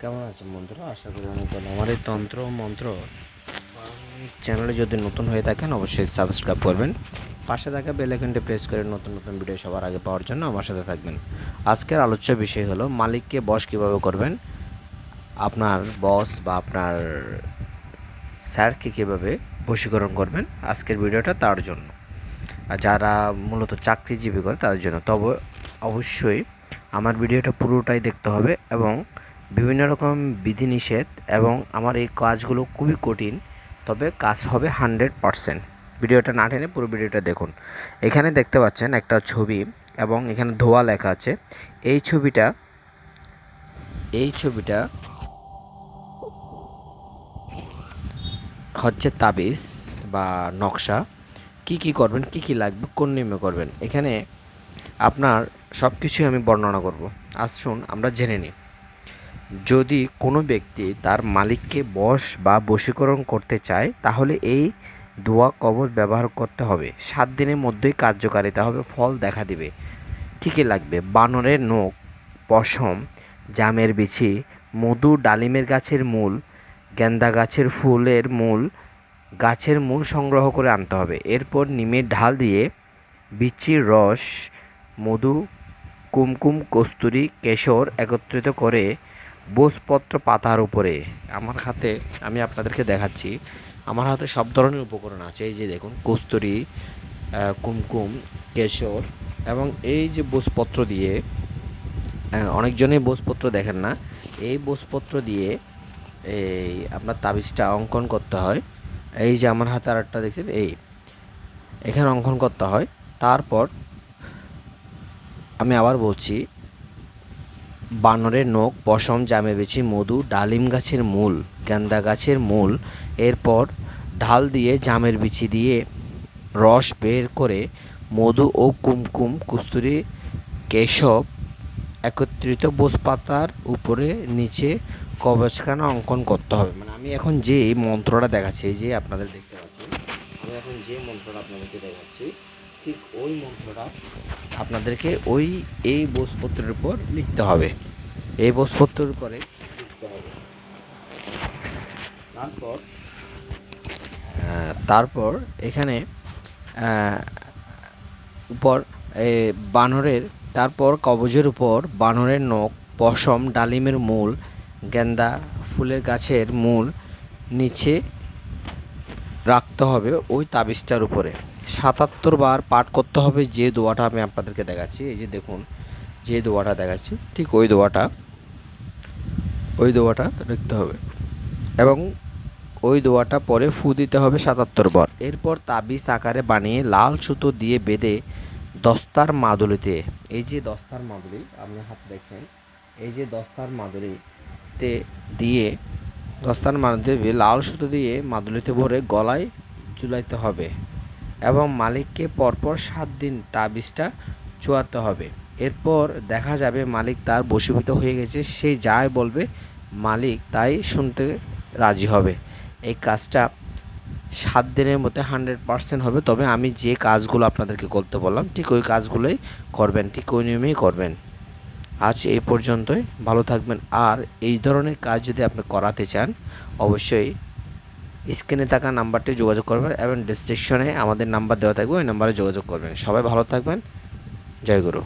কেমন আছেন বন্ধুরা? আশা করি অনেক ভালো। আমার এই তন্ত্র মন্ত্র চ্যানেলে যদি নতুন হয়ে থাকেন, অবশ্যই সাবস্ক্রাইব করবেন। পাশে থাকা বেল আইকনটি প্রেস করে নতুন নতুন ভিডিও সবার আগে পাওয়ার জন্য আমার সাথে থাকবেন। আজকের আলোচ্য বিষয় হলো, মালিককে বস কীভাবে করবেন? আপনার বস বা আপনার স্যারকে কীভাবে বশীকরণ করবেন? আজকের ভিডিওটা তার জন্য। আর যারা মূলত চাকরিজীবী করে, তাদের জন্য। তবে অবশ্যই আমার ভিডিওটা পুরোটাই দেখতে হবে এবং বিভিন্ন রকম বিধিনিষেধ এবং আমার এই কাজগুলো খুবই কঠিন, তবে কাজ হবে হান্ড্রেড পারসেন্ট। ভিডিওটা না টেনে পুরো ভিডিওটা দেখুন। এখানে দেখতে পাচ্ছেন একটা ছবি এবং এখানে ধোয়া লেখা আছে। এই ছবিটা এই ছবিটা হচ্ছে তাবিজ বা নকশা। কি কি করবেন, কি কি লাগবে, কোন নিয়মে করবেন? এখানে আপনার সব কিছুই আমি বর্ণনা করব। আসুন আমরা জেনে নিই। যদি কোনো ব্যক্তি তার মালিককে বশ বা বশীকরণ করতে চায়, তাহলে এই দোয়া কবর ব্যবহার করতে হবে। সাত দিনের মধ্যেই কার্যকারিতা হবে, ফল দেখা দিবে। কী লাগবে। বানরের নখ, পশম, জামের বিছি মধু ডালিমের গাছের মূল, গেন্দা গাছের ফুলের মূল, গাছের মূল সংগ্রহ করে আনতে হবে। এরপর নিমের ঢাল দিয়ে বিচির রস, মধু, কুমকুম, কস্তুরি, কেশর একত্রিত করে বোসপত্র পাতার উপরে। আমার হাতে, আমি আপনাদেরকে দেখাচ্ছি, আমার হাতে সব ধরনের উপকরণ আছে। এই যে দেখুন, কস্তুরি কুমকুম, কেশর এবং এই যে বোসপত্র দিয়ে অনেকজনেই বোসপত্র দেখেন না। এই বোসপত্র দিয়ে এই আপনার তাবিজটা অঙ্কন করতে হয়। এই যে আমার হাতে আর একটা দেখছেন, এই, এখানে অঙ্কন করতে হয়। তারপর আমি আবার বলছি বানরের নখ, পশম, জামে বেছি মধু, ডালিম গাছের মূল, গেন্দা গাছের মূল। এরপর ঢাল দিয়ে জামের বিচি দিয়ে রস বের করে মধু ও কুমকুম, কুস্তুরি, কেশব একত্রিত বোস পাতার উপরে নিচে কবচখানা অঙ্কন করতে হবে। মানে আমি এখন যে মন্ত্রটা দেখাচ্ছি যে আপনাদের দেখতে পাচ্ছেন, আমি এখন যে মন্ত্রটা আপনাদেরকে দেখাচ্ছি ঠিক ওই মন্ত্রটা আপনাদেরকে ওই এই বোসপত্রের উপর লিখতে হবে। এই বোসপত্রের উপরে লিখতে হবে। তারপর? তারপর এখানে উপর বানরের তারপর কবজের উপর বানরের নখ পশম ডালিমের মূল গেন্দা ফুলের গাছের মূল নিচে রাখতে হবে ওই তাবিজটার উপরে। সাতাত্তর বার পাঠ করতে হবে যে দোয়াটা আমি আপনাদেরকে দেখাচ্ছি। এই যে দেখুন, যে দোয়াটা দেখাচ্ছি, ঠিক ওই দোয়াটা ওই দোয়াটা লিখতে হবে। এবং ওই দোয়াটা পরে ফু দিতে হবে সাতাত্তর বার। এরপর তাবিজ আকারে বানিয়ে লাল সুতো দিয়ে বেঁধে দস্তার মাদুলিতে, এই যে দস্তার মাদুলি, আপনি হাত দেখছেন এই যে দস্তার মাদুলিতে দিয়ে, দস্তার মাদুলি লাল সুতো দিয়ে মাদুলিতে ভরে গলায় ঝুলাইতে হবে। এবং মালিককে পরপর সাত দিন তাবিজটা চুয়াতে হবে। এরপর দেখা যাবে মালিক তার বশীভূত হয়ে গেছে, সে যাই বলবে, মালিক তাই শুনতে রাজি হবে। এই কাজটা সাত দিনের মধ্যে হান্ড্রেড পার্সেন্ট হবে। তবে আমি যে কাজগুলো আপনাদেরকে করতে বললাম, ঠিক ওই কাজগুলোই করবেন, ঠিক ওই নিয়মেই করবেন। আজ এই পর্যন্তই, ভালো থাকবেন। আর এই ধরনের কাজ যদি আপনি করাতে চান, অবশ্যই স্ক্রিনে থাকা নাম্বারটি যোগাযোগ করবেন এবং ডিসক্রিপশনে আমাদের নাম্বার দেওয়া থাকবে, ওই নাম্বারে যোগাযোগ করবেন। সবাই ভালো থাকবেন। জয় গুরু।